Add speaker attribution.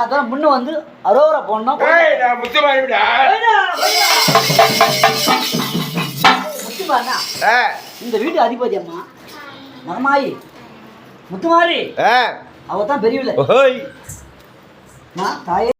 Speaker 1: அதான் முன்ன வந்து அரோரா போடணும்.
Speaker 2: ஏய்
Speaker 1: இந்த வீட்டு அதிபதி அம்மா மகமாயி முத்துமாரி
Speaker 2: ஆ
Speaker 1: அவ தான் பெரியவில்லை தாயே.